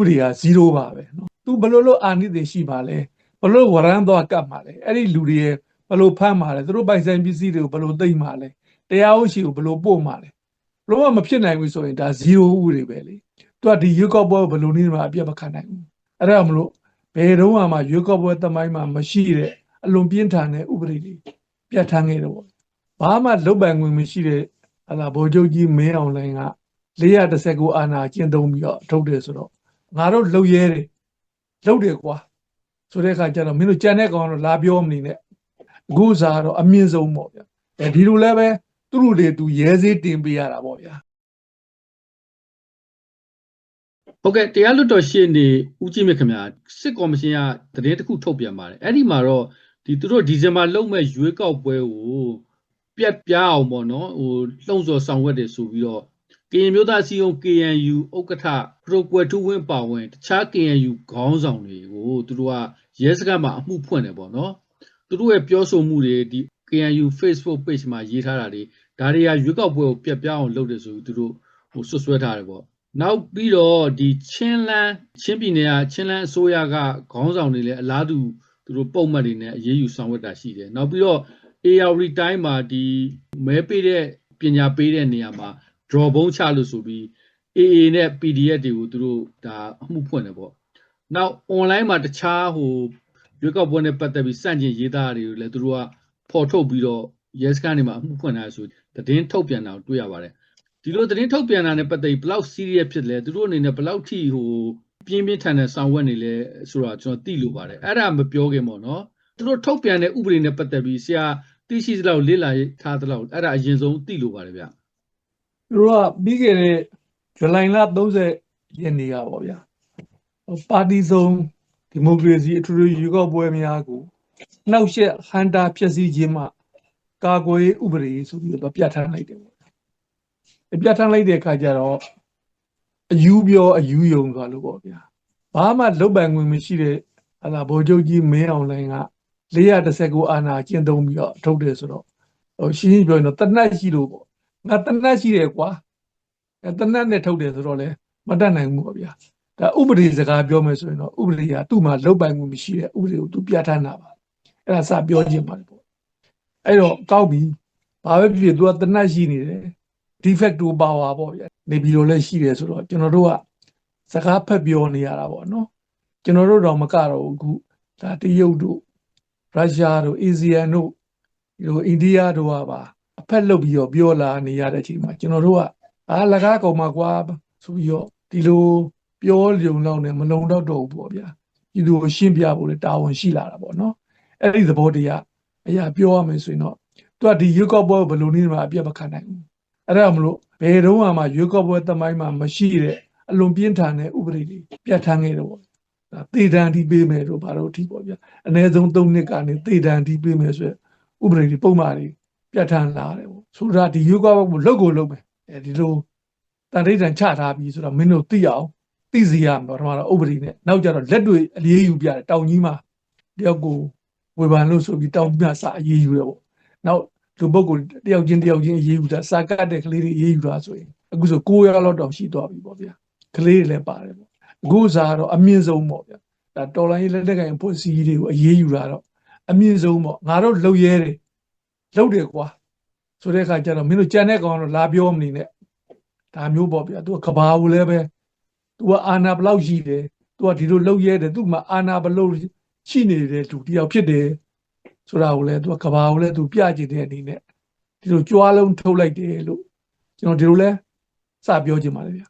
ပဒေက0ပါပဲနော်သူဘလို့လို့အာနိသင်ရှိပါလဲဘလို့ဝရမ်းသွားကပ်ပါလဲအဲ့ဒီလူတွေရဲ့ဘလို့ဖမ်းပါလဲသူတို့ပိုင်ဆိုင်ပစ္စည်းတွေကိုဘလို့သိမ့်ပါလဲတရားဥရှိကိုဘလို့ပို့ပါလဲလုံးဝမဖြစ်နိုင်ဘူးဆိုရင်ဒါ0ဥတွေပဲလေသူကဒီရွက်ကောက်ပွဲဘလို့နည်းမှာအပြတ်မခံနိုင်ဘူးအဲ့ဒါမလို့ဘယ်တော့မှရွက်ကောက်ပွဲတမိုင်းမှာမရှိတဲ့အလွန်ပြင်းထန်တဲ့ဥပဒေတွေပြဋ္ဌာန်းခဲ့တယ်ပေါ့ဘာမှလုပ်ပိုင်ခွင့်မရှိတဲ့ဟလာဗိုလ်ချုပ်ကြီးမင်းအောင်လှိုင်က419အာဏာကျင့်သုံးပြီးတော့ထုတ်တယ်ဆိုတော့ ငါတို့လှုပ်ရဲတယ်လှုပ်တယ်ကွာဆိုတဲ့အခါကျတော့မင်းတို့ကြံတဲ့ကောင်တော့လာပြောမနေနဲ့အခုစားတော့အမြင့်ဆုံးပေါ့ဗျာအဲဒီလိုလည်းပဲသူတို့တွေသူရဲစေးတင်ပေးရတာပေါ့ဗျာဟုတ်ကဲ့တရားလွတ်တော်ရှေ့နေဦးကြည့်မြခင်ဗျာစစ်ကော်မရှင်ကသတင်းတစ်ခုထုတ်ပြန်ပါတယ်အဲ့ဒီမှာတော့ဒီသူတို့ဒီဇင်ဘာလုပ်မဲ့ရွေးကောက်ပွဲကိုပြက်ပြားအောင်ပေါ့နော်ဟိုလှုံ့ဆော်ဆောင်ရွက်တယ်ဆိုပြီးတော့ ကရင်မျိုးသားစီယုံ KNU ဥက္ကဋ္ဌပရိုကွယ်ထူးဝင်းပါဝင်တခြား KNU ခေါင်းဆောင်တွေကိုသူတို့ကရဲစခန်းမှာအမှုဖွင့်တယ်ပေါ့နော်သူတို့ရဲ့ပြောဆိုမှုတွေဒီ KNU Facebook page မှာရေးထားတာတွေဒါတွေကရွေးကောက်ပွဲကိုပြက်ပြားအောင်လုပ်တယ်ဆိုပြီးသူတို့ဟိုဆွဆွဲထားတယ်ပေါ့နောက်ပြီးတော့ဒီချင်းလန်းချင်းပြည်နယ်ကချင်းလန်းအစိုးရကခေါင်းဆောင်တွေလည်းအလားတူသူတို့ပုံမှန်တွေနဲ့အရေးယူဆောင်ရွက်တာရှိတယ်။နောက်ပြီးတော့ AR တိုင်းမှာဒီမဲပေးတဲ့ပညာပေးတဲ့နေရာမှာ draw ဘုံချလို့ဆိုပြီး AA နဲ့ PDF တွေကိုသူတို့ဒါအမှုဖွင့်တယ်ပေါ့။နောက် online မှာတခြားဟိုရွေးကောက်ပွဲနဲ့ပတ်သက်ပြီးစန့်ကျင်ရေးသားတွေကိုလည်းသူတို့ကဖော်ထုတ်ပြီးတော့ရဲစခန်းတွေမှာအမှုဖွင့်တာဆိုသတင်းထုတ်ပြန်တာကိုတွေ့ရပါတယ်။ဒီလိုသတင်းထုတ်ပြန်တာနဲ့ပတ်သက်ပြီးဘယ်လောက် serious ဖြစ်လဲသူတို့အနေနဲ့ဘယ်လောက်ထိဟိုပြင်းပြင်းထန်ထန်ဆောင်ရွက်နေလဲဆိုတာကျွန်တော်သိလို့ပါတယ်အဲ့ဒါမပြောခင်ပေါ့နော်သူတို့ထုတ်ပြန်တဲ့ဥပဒေနဲ့ပတ်သက်ပြီးဆရာသိရှိသလောက်လေ့လာထားသလောက်အဲ့ဒါအရင်ဆုံးသိလို့ပါတယ်ဗျ သူတို့ကပြီးခဲ့တဲ့ဇူလိုင်လ30ရက်နေ့ကပေါ့ဗျာဟိုပါတီစုံဒီမိုကရေစီအထူးထူးရွေးကောက်ပွဲများကိုနှောက်ယှက်ဟန်တာဖျက်ဆီးခြင်းမှကာကွယ်ရေးဥပဒေဆိုပြီးတော့ပြဋ္ဌာန်းလိုက်တယ်ပေါ့အပြဋ္ဌာန်းလိုက်တဲ့အခါကျတော့အယူပြောအယူယုံသွားလို့ပေါ့ဗျာဘာမှလုတ်ပိုင်ခွင့်မရှိတဲ့ဟလာဗိုလ်ချုပ်ကြီးမင်းအောင်လှိုင်က419အာဏာကျင့်သုံးပြီးတော့ထုတ်တယ်ဆိုတော့ဟိုရှင်းရှင်းပြောရင်တော့တနတ်ရှိလို့ပေါ့ ငါတနတ်ရှိတယ်ကွာအဲတနတ်နဲ့ထုတ်တယ်ဆိုတော့လေမတတ်နိုင်ဘူးပေါ့ဗျာဒါဥပဒေစကားပြောမယ်ဆိုရင်တော့ဥပဒေကသူ့မှာလုတ်ပိုင်မှုမရှိတဲ့ဥပဒေကိုသူပြဋ္ဌာန်းတာပါအဲ့ဒါစပြောခြင်းပါတယ်ပေါ့အဲ့တော့ကောက်ပြီဘာပဲဖြစ်ဖြစ်သူကတနတ်ရှိနေတယ် defecto power ပေါ့ဗျာနေပြီးတော့လည်းရှိတယ်ဆိုတော့ကျွန်တော်တို့ကစကားဖက်ပြောနေရတာပေါ့နော်ကျွန်တော်တို့တော့မကတော့ဘူးအခုဒါတရုတ်တို့ရုရှားတို့အာဆီယံတို့ဒီလိုအိန္ဒိယတို့ကပါအ ဖက်လုတ်ပြီးတော့ပြောလာနေရတဲ့အချိန်မှာကျွန်တော်တို့ကအာလကားကောင်မှာကွာဆိုပြီးတော့ဒီလိုပြောကြုံလောက်နေမလုံတော့တော့ဘူးပေါ့ဗျာဒီလိုရှင်းပြဖို့လေတာဝန်ရှိလာတာပေါ့နော်အဲ့ဒီသဘောတရားအရာပြောရမယ်ဆိုရင်တော့သူကဒီရွေးကောက်ပွဲကိုဘယ်လိုနည်းမှာအပြတ်မခံနိုင်ဘူးအဲ့ဒါမလို့ဘယ်တော့မှရွေးကောက်ပွဲသမိုင်းမှာမရှိတဲ့အလွန်ပြင်းထန်တဲ့ဥပဒေတွေပြဋ္ဌာန်းခဲ့တယ်ပေါ့ဒါသေဒဏ်ဒီပေးမယ်တို့ဘာလို့အထိပေါ့ဗျာအနည်းဆုံး၃နှစ်ကနေသေဒဏ်ဒီပေးမယ်ဆိုရယ်ဥပဒေတွေပုံမှန်တွေ ပြဋ္ဌာန်းလာတယ်ပေါ့ဆိုတာဒီယောဂဘကိုလုတ်ကိုလုတ်မယ်အဲဒီလိုတန်ဋိဌာန်ချထားပြီးဆိုတော့မင်းတို့သိအောင်သိစီရမှာပထမတော့ဥပဒေနဲ့နောက်ကြတော့လက်တွေအလေးယူပြတယ်တောင်ကြီးမှာတယောက်ကိုဝေဖန်လို့ဆိုပြီးတောင်ကြီးမှာစာအေးယူတယ်ပေါ့နောက်လူပုဂ္ဂိုလ်တယောက်ချင်းတယောက်ချင်းအေးယူတာစာကတ်တဲ့ကလေးတွေအေးယူတာဆိုရင်အခုဆို9ရက်လောက်တောင်ရှိသွားပြီပေါ့ဗျာကလေးတွေလည်းပါတယ်ပေါ့အခုစားတော့အမြင့်ဆုံးပေါ့ဗျာဒါတော်လိုင်းလက်လက်ကင်ဖွဲ့စည်းတွေကိုအေးယူတာတော့အမြင့်ဆုံးပေါ့ငါတို့လှုပ်ရဲတယ် လုပ်တယ်ကွာဆိုတဲ့အခါကျတော့မင်းတို့ကြံတဲ့ကောင်တော့လာပြောမနေနဲ့ဒါမျိုးပေါ့ဗျာ तू ကကဘာဘူးလဲပဲ तू ကအာနာဘလောက်ရှိတယ် तू ကဒီလိုလုပ်ရဲတယ် तू မှာအာနာဘလို့ရှိနေတဲ့သူတယောက်ဖြစ်တယ်ဆိုတာကိုလဲ तू ကကဘာကိုလဲ तू ပြချင်တဲ့အနေနဲ့ဒီလိုကြွားလုံးထုတ်လိုက်တယ်လို့ကျွန်တော်ဒီလိုလဲစပြောချင်ပါတယ်ဗျာ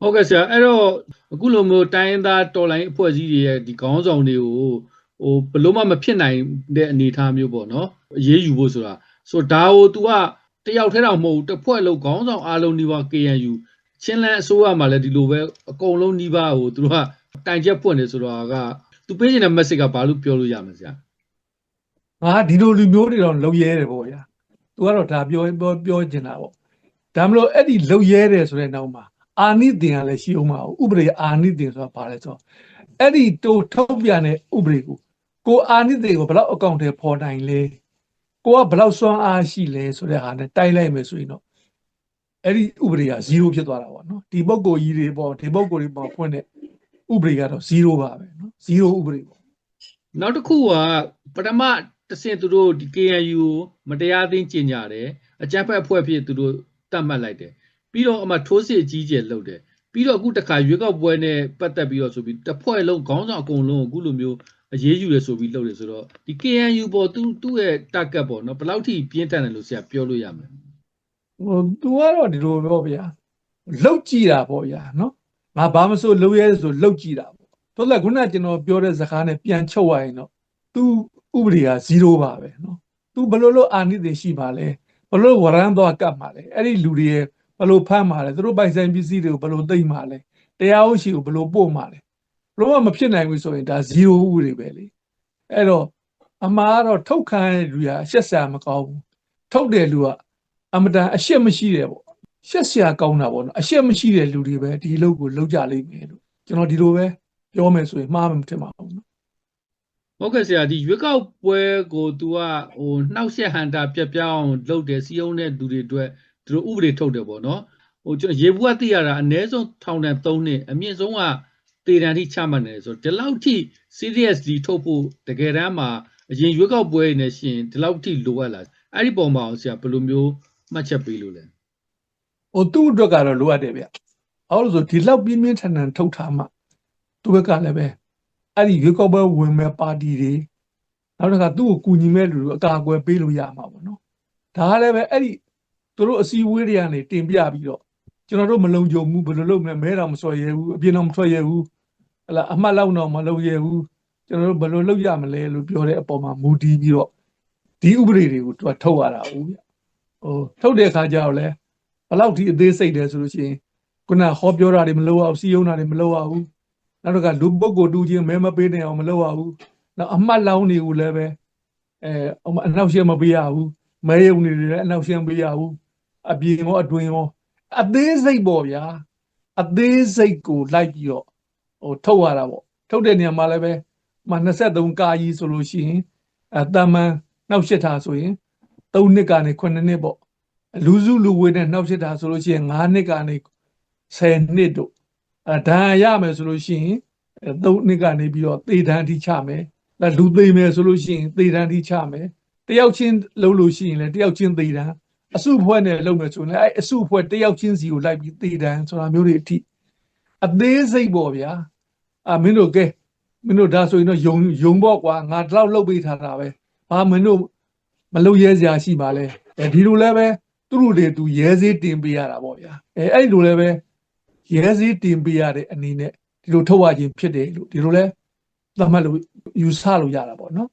ဟုတ်ကဲ့ဆရာအဲ့တော့အခုလိုမျိုးတိုင်းရင်းသားတော်လိုင်းအဖွဲ့အစည်းတွေရဲ့ဒီခေါင်းဆောင်တွေကို ဟိုဘလို့မှမဖြစ်နိုင်တဲ့အနေအထားမျိုးပေါ့နော်အရေးယူဖို့ဆိုတာဆိုဒါကို तू ကတယောက်ထဲတော့မဟုတ်တစ်ဖွဲ့လုံးခေါင်းဆောင်အားလုံးဒီပါ KNU ချင်းလန်းအစိုးရမှာလည်းဒီလိုပဲအကုန်လုံးနှီးပါကိုသူတို့ကတိုင်ချက်ပွင့်နေဆိုတော့ကသူပေးနေတဲ့ message ကဘာလို့ပြောလို့ရမလဲဆရာ။ဟာဒီလိုလူမျိုးတွေတော့လုံရဲတယ်ပေါ့ဗျာ။ तू ကတော့ဒါပြောပြောပြောချင်တာပေါ့။ဒါမလို့အဲ့ဒီလုံရဲတယ်ဆိုတဲ့နောက်မှာအာနိသင်ကလည်းရှိအောင်ပါဥပဒေအာနိသင်ဆိုတာဘာလဲဆိုတော့အဲ့ဒီတိုးထုတ်ပြတဲ့ဥပဒေကို ကိုအာနိသင်ကိုဘယ်လောက်အကောင့်ထဲပေါ်နိုင်လဲကိုကဘယ်လောက်စွမ်းအားရှိလဲဆိုတဲ့ဟာနဲ့တိုက်လိုက်မယ်ဆိုရင်တော့အဲ့ဒီဥပဒေက0ဖြစ်သွားတာပေါ့နော်ဒီပုဂ္ဂိုလ်ကြီးတွေပေါ့ဒီပုဂ္ဂိုလ်တွေပေါ့ဖွင့်တဲ့ဥပဒေကတော့0ပါပဲနော်0ဥပဒေပေါ့နောက်တစ်ခုကပထမတစ်ဆင့်သူတို့ဒီ KNU ကိုမတရားသိမ်းကျင်ကြတယ်အကြမ်းဖက်အဖွဲ့ဖြစ်သူတို့တတ်မှတ်လိုက်တယ်ပြီးတော့အမှထိုးစစ်အကြီးကျယ်လုပ်တယ်ပြီးတော့အခုတစ်ခါရွေးကောက်ပွဲနဲ့ပတ်သက်ပြီးတော့ဆိုပြီးတစ်ဖွဲ့လုံးခေါင်းဆောင်အကုန်လုံးကိုအခုလိုမျိုး အရေးယူရဆိုပြီးလုပ်တယ်ဆိုတော့ဒီ KNU ပေါ်သူသူ့ရဲ့ target ပေါ့နော်ဘယ်လောက်ထိပြင်းထန်တယ်လို့ဆရာပြောလို့ရမလဲဟိုသူကတော့ဒီလိုပြောဗျာလောက်ကြည့်တာပေါ့ဗျာနော်ငါဘာမဆိုလုပ်ရဲဆိုလောက်ကြည့်တာပေါ့တော်လည်းခုနကကျွန်တော်ပြောတဲ့စကားနဲ့ပြန်ချုပ်ရရင်တော့သူဥပဒေက0ပါပဲနော်သူဘယ်လိုလုပ်အာနိသင်ရှိပါလဲဘယ်လိုဝရမ်းသွားကတ်ပါလဲအဲ့ဒီလူတွေရဲ့ဘယ်လိုဖမ်းပါလဲသူတို့ပိုင်ဆိုင်ပစ္စည်းတွေကိုဘယ်လိုသိမ်းပါလဲတရားဥရှိကိုဘယ်လိုပို့ပါလဲဘ လို့မှမဖြစ်နိုင်ဘူးဆိုရင်ဒါ0ဥပဒေပဲလေအဲ့တော့အမှားကတော့ထုတ်ခံရတဲ့လူကအရှက်ဆရာမကောင်းဘူးထုတ်တဲ့လူကအမတန်အရှက်မရှိတယ်ပေါ့ရှက်ဆရာကောင်းတာပေါ့နော်အရှက်မရှိတဲ့လူတွေပဲဒီအလုပ်ကိုလုပ်ကြလိမ့်မယ်လို့ကျွန်တော်ဒီလိုပဲပြောမယ်ဆိုရင်မှားမှမထင်ပါဘူးနော်ဟုတ်ကဲ့ဆရာဒီရွေးကောက်ပွဲကို तू ကဟိုနှောက်ရက်ဟန်တာပြက်ပြောင်းလုပ်တယ်စီယုံတဲ့လူတွေအတွက်သူတို့ဥပဒေထုတ်တယ်ပေါ့နော်ဟိုကျွန်တော်ရေဘူးကသိရတာအနည်းဆုံးထောင်ဒဏ်3နှစ်အမြင့်ဆုံးက တေတံထိချမှတ်နေတယ်ဆိုတော့ဒီလောက်ထိ seriously ထုတ်ဖို့တကယ်တမ်းမှာအရင်ရွေးကောက်ပွဲနေရှင်ဒီလောက်ထိလိုအပ်လားအဲ့ဒီပုံမှာအောင်ဆရာဘယ်လိုမျိုးမှတ်ချက်ပေးလို့လဲဟိုသူ့အတွက်ကတော့လိုအပ်တယ်ဗျ။အော်လို့ဆိုဒီလောက်ပြင်းပြင်းထန်ထန်ထုတ်ထားမှသူ့ဘက်ကလည်းပဲအဲ့ဒီရွေးကောက်ပွဲဝင်မဲ့ပါတီတွေနောက်တစ်ခါသူ့ကိုကူညီမဲ့လူတွေအကာအကွယ်ပေးလို့ရမှာပေါ့နော်။ဒါကလည်းပဲအဲ့ဒီသူတို့အစည်းအဝေးတွေကနေတင်ပြပြီးတော့ ကျွန်တော်တို့မလုံခြုံဘူးဘယ်လိုလုပ်မလဲမဲတော်မစော်ရဲဘူးအပြင်းတော်မထွက်ရဲဘူးဟလာအမှတ်လောက်တော့မလုံရဲဘူးကျွန်တော်တို့ဘယ်လိုလုပ်ရမလဲလို့ပြောတဲ့အပေါ်မှာမူတည်ပြီးတော့ဒီဥပဒေတွေကိုသူကထုတ်ရတာဟုတ်ဗျ။ဟိုထုတ်တဲ့အခါကျတော့လည်းဘယ်လောက်ထိအသေးစိတ်တယ်ဆိုလို့ရှိရင်ခုနဟောပြောတာတွေမလုပ်ရဘူးစီယုံတာတွေမလုပ်ရဘူးနောက်တော့ကလူပုဂ္ဂိုလ်တူချင်းမဲမပေးနိုင်အောင်မလုပ်ရဘူးနောက်အမှတ်လောင်းတွေကိုလည်းပဲအဲအနောက်ရှင်းမပေးရဘူးမဲယုံတွေလည်းအနောက်ရှင်းမပေးရဘူးအပြင်ရောအတွင်းရော အသေးစိတ်ပေါ့ဗျာအသေးစိတ်ကိုလိုက်ပြီးတော့ဟိုထုတ်ရတာပေါ့ထုတ်တဲ့နေရာမှာလည်းပဲမ23ကာကြီးဆိုလို့ရှိရင်အတမန်နောက်ရှစ်ထားဆိုရင်3နှစ်ကနေ9နှစ်ပေါ့လူစုလူဝေးနဲ့နှောက်ဖြစ်တာဆိုလို့ရှိရင်9နှစ်ကနေ10နှစ်တို့အဲဒဏ်ရာရမယ်ဆိုလို့ရှိရင်3နှစ်ကနေပြီးတော့သေဒဏ်ထိချမယ်အဲလူသေမယ်ဆိုလို့ရှိရင်သေဒဏ်ထိချမယ်တယောက်ချင်းလုံးလို့ရှိရင်လည်းတယောက်ချင်းသေဒဏ် အစုဖွဲ့နဲ့လုံးမယ်ဆိုရင်လည်းအဲအစုဖွဲ့တယောက်ချင်းစီကိုလိုက်ပြီးသေဒဏ်ဆိုတာမျိုးတွေအထိအသေးစိတ်ပေါ့ဗျာအာမင်းတို့ကဲမင်းတို့ဒါဆိုရင်တော့ယုံယုံပေါ့ကွာငါဒီလောက်လုပ်ပေးထားတာပဲဘာမင်းတို့မလုပ်ရဲစရာရှိပါလဲအဲဒီလိုလည်းပဲသူတို့တွေသူရဲစည်းတင်ပေးရတာပေါ့ဗျာအဲအဲ့လိုလည်းပဲရဲစည်းတင်ပေးရတဲ့အနေနဲ့ဒီလိုထုတ်ရခြင်းဖြစ်တယ်လို့ဒီလိုလဲသတ်မှတ်လို့ယူဆလို့ရတာပေါ့နော်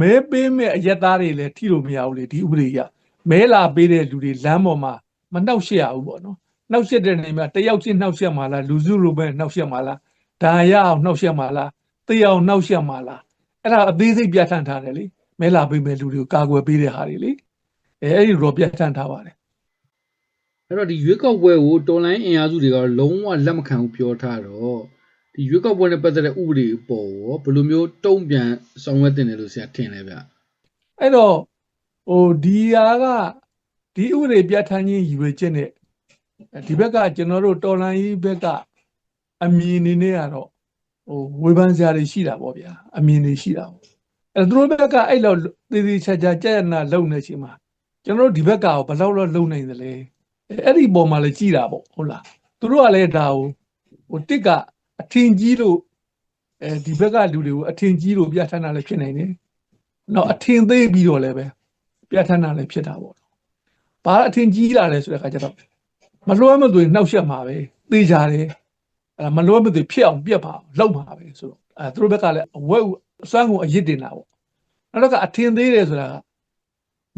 မဲပေးမဲ့အရက်သားတွေလည်းထိလို့မရဘူးလေဒီဥပဒေကြီးက မဲလာပေးတဲ့လူတွေလမ်းပေါ်မှာမနှောက်ရှက်ရဘူးပေါ့နော်နှောက်ရှက်တဲ့နေမှာတယောက်ချင်းနှောက်ရှက်မှာလားလူစုလိုပဲနှောက်ရှက်မှာလားဒါရအောင်နှောက်ရှက်မှာလားတေးအောင်နှောက်ရှက်မှာလားအဲ့ဒါအသေးစိတ်ပြဋ္ဌာန်းထားတယ်လေမဲလာပေးမဲ့လူတွေကိုကာကွယ်ပေးတဲ့ဟာတွေလေအဲအဲ့ဒီတော့ပြဋ္ဌာန်းထားပါတယ်အဲ့တော့ဒီရွေးကောက်ပွဲကိုတော်လိုင်းအင်အားစုတွေကလုံးဝလက်မခံဘူးပြောထားတော့ဒီရွေးကောက်ပွဲနဲ့ပတ်သက်တဲ့ဥပဒေပေါ်ရောဘယ်လိုမျိုးတုံ့ပြန်ဆောင်ရွက်တင်တယ်လို့ဆရာထင်လဲဗျအဲ့တော့ ဟိုဒီဟာကဒီဥပဒေပြဋ္ဌာန်းခြင်းရည်ရွယ်ချက်နဲ့ဒီဘက်ကကျွန်တော်တို့တော်လန်ကြီးဘက်ကအမြင်နေနဲ့ကတော့ဟိုဝေဖန်စရာတွေရှိတာပေါ့ဗျာအမြင်တွေရှိတာပေါ့အဲ့တော့သူတို့ဘက်ကအဲ့လောက်သေသေးချာချာကြက်ရနာလုံနေချိန်မှာကျွန်တော်တို့ဒီဘက်ကရောဘယ်လောက်လောက်လုံနိုင်သလဲအဲ့အဲ့ဒီပုံမှာလည်းကြည်တာပေါ့ဟုတ်လားသူတို့ကလည်းဒါကိုဟိုတစ်ကအထင်ကြီးလို့အဲဒီဘက်ကလူတွေကိုအထင်ကြီးလို့ပြဋ္ဌာန်းတာလည်းဖြစ်နိုင်တယ်နော်အထင်သေးပြီးတော့လည်းပဲ ပြဋ္ဌာန်းတာလည်းဖြစ်တာပေါ့။ဘာအထင်ကြီးလာလဲဆိုတဲ့အခါကျတော့မလွှဲမသွေနှောက်ရှက်မှာပဲသိကြတယ်။အဲမလွှဲမသွေဖြစ်အောင်ပြက်ပါလောက်မှာပဲဆိုတော့အဲသူတို့ဘက်ကလည်းအဝဲအစွမ်းကုန်အရစ်တင်တာပေါ့။နောက်တော့ကအထင်သေးတယ်ဆိုတာက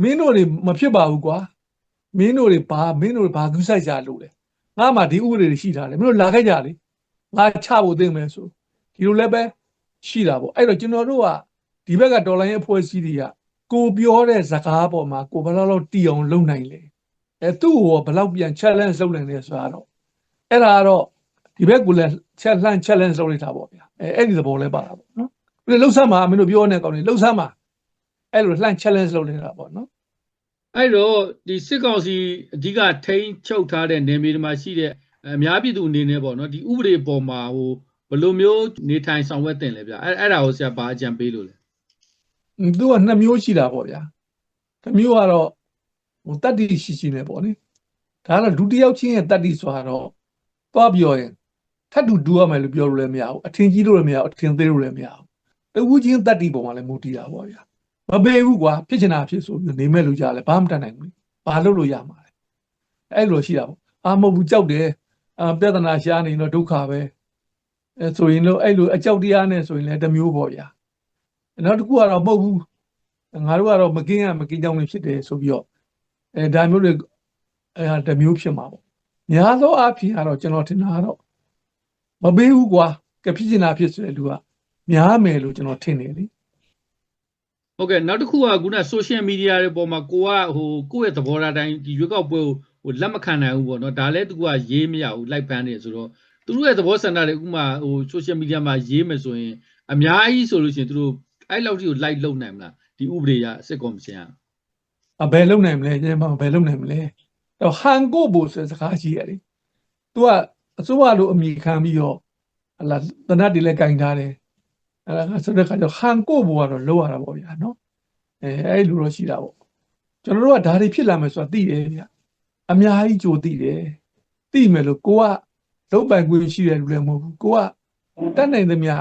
မင်းတို့တွေမဖြစ်ပါဘူးကွာ။မင်းတို့တွေဘာမင်းတို့တွေဘာကူးဆိုင်ကြလို့လဲ။ငါမှဒီဥပဒေတွေရှိထားတယ်မင်းတို့လာခဲ့ကြလေ။ငါချဖို့သိမ့်မယ်ဆိုဒီလိုလည်းပဲရှိတာပေါ့။အဲ့တော့ကျွန်တော်တို့ကဒီဘက်ကဒေါ်လာရဲ့အဖွဲ့အစည်းတွေက ကိုပြောတဲ့ဇကားပေါ်မှာကိုဘယ်လောက်လောက်တီအောင်လုပ်နိုင်လဲအဲသူ့ကိုဘယ်လောက်ပြန် challenge လုပ်နိုင်လဲဆိုတာတော့အဲ့ဒါကတော့ဒီဘက်ကလည်း challenge challenge လုပ်လိုက်တာပေါ့ဗျာအဲအဲ့ဒီသဘောလဲပါတာပေါ့နော်ဒီလှုပ်ဆမ်းမှာမင်းတို့ပြောနေကောင်းနေလှုပ်ဆမ်းမှာအဲ့လိုလှမ်း challenge လုပ်နေတာပေါ့နော်အဲ့တော့ဒီစစ်ကောင်စီအဓိကထိန်းချုပ်ထားတဲ့နေမြေတွေမှာရှိတဲ့အများပြည်သူအနေနဲ့ပေါ့နော်ဒီဥပဒေပေါ်မှာဟိုဘယ်လိုမျိုးနေထိုင်ဆောင်ရွက်တင်လဲဗျအဲ့အဲ့ဒါကိုဆရာဘာအကြံပေးလို့လဲ သူကနှစ်မျိုးရှိတာပေါ့ဗျာတစ်မျိုးကတော့ဟိုတတ္တိရှိရှိနေပေါ့နိဒါကတော့ဒုတိယချင်းရဲ့တတ္တိဆိုတာတော့သွားပြောရင်ထပ်တူဒူရမယ်လို့ပြောလို့လည်းမရဘူးအထင်ကြီးလို့လည်းမရဘူးအထင်သေးလို့လည်းမရဘူးတဝူချင်းတတ္တိပုံမှာလည်းမူတည်တာပေါ့ဗျာမပေးဘူးကွာဖြစ်ချင်တာဖြစ်ဆိုပြီးနေမဲ့လူကြလဲဘာမှမတတ်နိုင်ဘူးဘာလုပ်လို့ရမှာလဲအဲ့လိုရှိတာပေါ့အာမဟုတ်ဘူးကြောက်တယ်အာပြဿနာရှားနေတော့ဒုက္ခပဲအဲဆိုရင်တော့အဲ့လိုအကြောက်တရားနဲ့ဆိုရင်လည်းတစ်မျိုးပေါ့ဗျာ နောက်တစ်ခုကတော့မဟုတ်ဘူးငါတို့ကတော့မကင်းရမကင်းကြောင်းလေးဖြစ်တယ်ဆိုပြီးတော့အဲဒါမျိုးတွေအဲဟာတစ်မျိုးဖြစ်မှာပေါ့များသောအားဖြင့်ကတော့ကျွန်တော်ထင်တာကတော့မပေးဘူးကွာကဖြစ်ချင်တာဖြစ်ဆိုတဲ့လူကများမယ်လို့ကျွန်တော်ထင်တယ်လေဟုတ်ကဲ့နောက်တစ်ခုကခုန social media တွေပေါ်မှာကိုကဟိုကိုယ့်ရဲ့သဘောထားတိုင်းဒီရွေးကောက်ပွဲကိုဟိုလက်မခံနိုင်ဘူးပေါ့နော်ဒါလည်းသူကရေးမရဘူးလိုက်ဖမ်းနေဆိုတော့သူတို့ရဲ့သဘောဆန္ဒတွေဥပမာဟို social media မှာရေးမယ်ဆိုရင်အများကြီးဆိုလို့ရှိရင်သူတို့ အဲ့လောက်ထိကို like လုပ်နိုင်မလားဒီဥပဒေရစစ်ကော်မရှင်ကအဘယ်လုံနိုင်မလဲကျန်မဘယ်လုံနိုင်မလဲတော့ဟန်ကိုဖို့ဆိုတဲ့စကားရှိရတယ်သူကအစိုးရလိုအမိခံပြီးတော့ဟလာတနတ်တွေလည်းကင်ထားတယ်အဲဒါဆိုတဲ့ခါကျတော့ဟန်ကိုဖို့ကတော့လောရတာပေါ့ဗျာနော်အဲအဲ့လိုတော့ရှိတာပေါ့ကျွန်တော်တို့ကဒါတွေဖြစ်လာမယ်ဆိုတာသိတယ်ဗျအများကြီးကြိုသိတယ်သိမယ်လို့ကိုကလုံးပိုင်ခွင့်ရှိတဲ့လူလည်းမဟုတ်ဘူးကိုကတတ်နိုင်သမျှ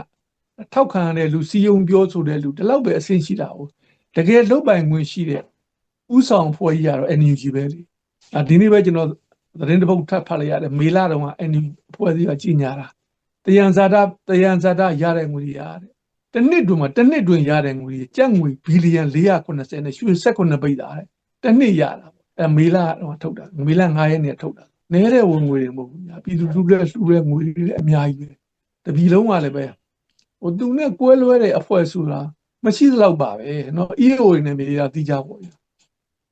ထောက်ခံရတဲ့လူစီယုံပြောဆိုတဲ့လူဒီလောက်ပဲအဆင့်ရှိတာဟုတ်တကယ်လုံးပိုင်ခွင့်ရှိတဲ့ဥဆောင်ဖွဲ့ကြီးကတော့ NUG ပဲလေအဒီနေ့ပဲကျွန်တော်သတင်းတစ်ပုဒ်ထပ်ဖတ်လိုက်ရတယ်မေလာတော့က NUG ဖွဲ့စည်းကကြီးညာတာတယံဇာတာတယံဇာတာရတဲ့ငွေတွေရတဲ့တစ်နှစ်တွင်မှာတစ်နှစ်တွင်ရတဲ့ငွေတွေကြက်ငွေဘီလီယံ480နဲ့ရွှေ16ပိတ်တာတဲ့တစ်နှစ်ရတာပေါ့အဲမေလာတော့ထုတ်တာမေလာ9ရက်နဲ့ထုတ်တာနဲတဲ့ဝင်ငွေတွေမဟုတ်ဘူးညာပြည်သူလူတွေလှူတဲ့ငွေတွေလည်းအများကြီးပဲတပြည်လုံးကလည်းပဲ ဟိုသူနဲ့ကွဲလွဲတဲ့အဖွဲ့ဆိုတာမရှိသလောက်ပါပဲเนาะ EO တွေနဲ့မြေတာတီးကြပေါ့ဗျာ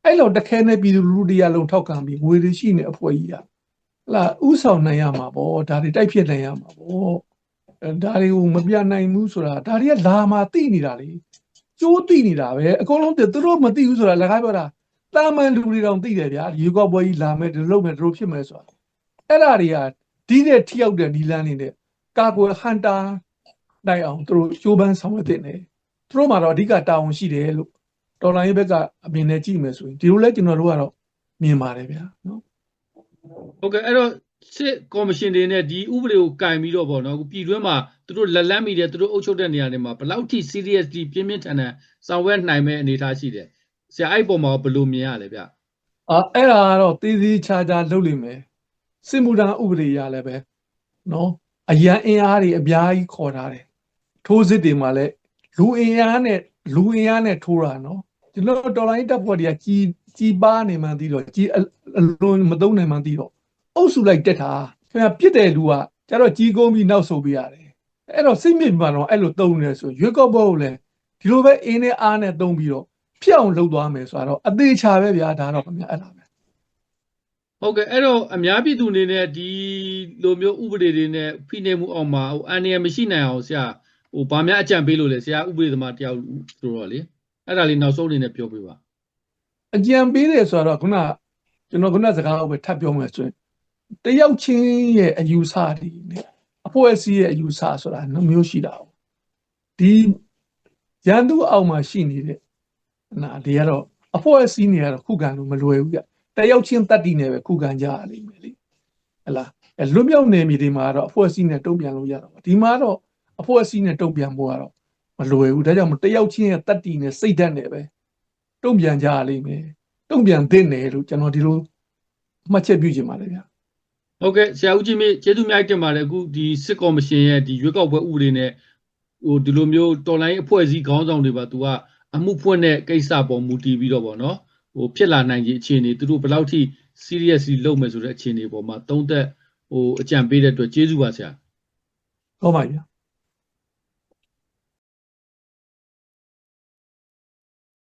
အဲ့လိုတခဲနဲ့ပြည်သူလူထုတရားလုံးထောက်ခံပြီးငွေတွေရှိနေအဖွဲ့ကြီးကဟလာဥဆောင်နိုင်ရမှာပေါ့ဒါတွေတိုက်ဖြစ်နိုင်ရမှာပေါ့အဲဒါတွေကိုမပြနိုင်ဘူးဆိုတာဒါတွေကလာမှာသိနေတာလေကျိုးသိနေတာပဲအကုန်လုံးသိသူတို့မသိဘူးဆိုတာလည်းကားပြောတာတာမန်လူတွေတောင်သိတယ်ဗျာရေကောက်ပွဲကြီးလာမယ်ဒီလိုလုပ်မယ်ဒီလိုဖြစ်မယ်ဆိုတာအဲ့ဒါတွေကဒီတဲ့ထိရောက်တဲ့ဒီလန်းနေတဲ့ကာကွယ်ဟန်တာ နိုင်အောင်သူတို့ကြိုးပမ်းဆောင်ရွက်တင်တယ်သူတို့မှာတော့အဓိကတာဝန်ရှိတယ်လို့တော်လိုင်းရေးဘက်ကအမြင်နဲ့ကြည့်မယ်ဆိုရင်ဒီလိုလဲကျွန်တော်တို့ကတော့မြင်ပါတယ်ဗျာနော်ဟုတ်ကဲ့အဲ့တော့စစ်ကော်မရှင်တွေနဲ့ဒီဥပဒေကိုကင်ပြီးတော့ပေါ့နော်အခုပြည်တွင်းမှာသူတို့လက်လန်းမိတယ်သူတို့အုပ်ချုပ်တဲ့နေရာတွေမှာဘယ်လောက်ထိ seriously ပြင်းပြင်းထန်ထန်ဆောင်ရွက်နိုင်မဲ့အနေအထားရှိတယ်ဆရာအဲ့ပုံမှာဘယ်လိုမြင်ရလဲဗျအာအဲ့ဒါကတော့သေးသေးချာချာလုပ်လိမ့်မယ်စစ်မှုထမ်းဥပဒေရလည်းပဲနော်အရန်အင်အားတွေအများကြီးခေါ်ထားတယ် ထိုးစစ်တွေမှာလည်းလူအင်အားနဲ့လူအင်အားနဲ့ထိုးတာနော်ကျွန်တော်တော်လိုင်းတပ်ဖွဲ့တွေကကြီးကြီးပါနေမှန်းသိတော့ကြီးအအလွန်မသုံးနိုင်မှန်းသိတော့အုပ်စုလိုက်တက်တာခင်ဗျာပြစ်တဲ့လူကကျတော့ကြီးကုန်းပြီးနောက်ဆုတ်ပေးရတယ်အဲ့တော့စိတ်မြင့်မှတော့အဲ့လိုသုံးနေဆိုရွေးကောက်ပွဲကိုလည်းဒီလိုပဲအင်းနဲ့အားနဲ့သုံးပြီးတော့ဖြစ်အောင်လုပ်သွားမယ်ဆိုတော့အသေးချာပဲဗျာဒါတော့ခင်ဗျာအဲ့ဒါပဲဟုတ်ကဲ့အဲ့တော့အများပြည်သူအနေနဲ့ဒီလိုမျိုးဥပဒေတွေနဲ့ဖိနှိပ်မှုအောက်မှာဟိုအန္တရာယ်မရှိနိုင်အောင်ဆရာ ဟိုဗာများအကြံပေးလို့လဲဆရာဥပဒေသမားတယောက်ဆိုတော့လေအဲ့ဒါလေးနောက်ဆုံးအနေနဲ့ပြောပြပါအကြံပေးတယ်ဆိုတော့ခုနကျွန်တော်ခုနစကားကိုပဲထပ်ပြောမယ်ဆိုရင်တယောက်ချင်းရဲ့အယူဆတွေနဲ့အဖွဲ့အစည်းရဲ့အယူဆဆိုတာနှမျိုးရှိတာပေါ့ဒီရန်သူအောက်မှာရှိနေတဲ့နာဒီကတော့အဖွဲ့အစည်းတွေကတော့ခုခံလို့မလွယ်ဘူးပြတယောက်ချင်းတတ်တည်နေပဲခုခံကြရလိမ့်မယ်လေဟလာအဲလွတ်မြောက်နေမြေတွေမှာတော့အဖွဲ့အစည်းနဲ့တုံ့ပြန်လို့ရတော့ပါဒီမှာတော့ အဖွဲ့အစည်းနဲ့တုံ့ပြန်ဖို့ကတော့မလွယ်ဘူးဒါကြောင့်မို့တယောက်ချင်းရဲ့တတ်တည်နေစိတ်ဓာတ်နဲ့ပဲတုံ့ပြန်ကြရလိမ့်မယ်တုံ့ပြန်သင့်တယ်လို့ကျွန်တော်ဒီလိုမှတ်ချက်ပြုချင်ပါတယ်ဗျာဟုတ်ကဲ့ဆရာဦးကြီးမေကျေးဇူးများတင်ပါတယ်အခုဒီစစ်ကော်မရှင်ရဲ့ဒီရွေးကောက်ပွဲဥပဒေနဲ့ဟိုဒီလိုမျိုးတော်လိုင်းအဖွဲ့အစည်းခေါင်းဆောင်တွေပါသူကအမှုဖွင့်တဲ့ကိစ္စပေါ်မူတည်ပြီးတော့ပေါ့နော်ဟိုဖြစ်လာနိုင်ခြင်းအခြေအနေသူတို့ဘယ်လောက်ထိ seriously လုပ်မယ်ဆိုတဲ့အခြေအနေပေါ်မှာသုံးသက်ဟိုအကြံပေးတဲ့အတွက်ကျေးဇူးပါဆရာဟုတ်ပါဗျာ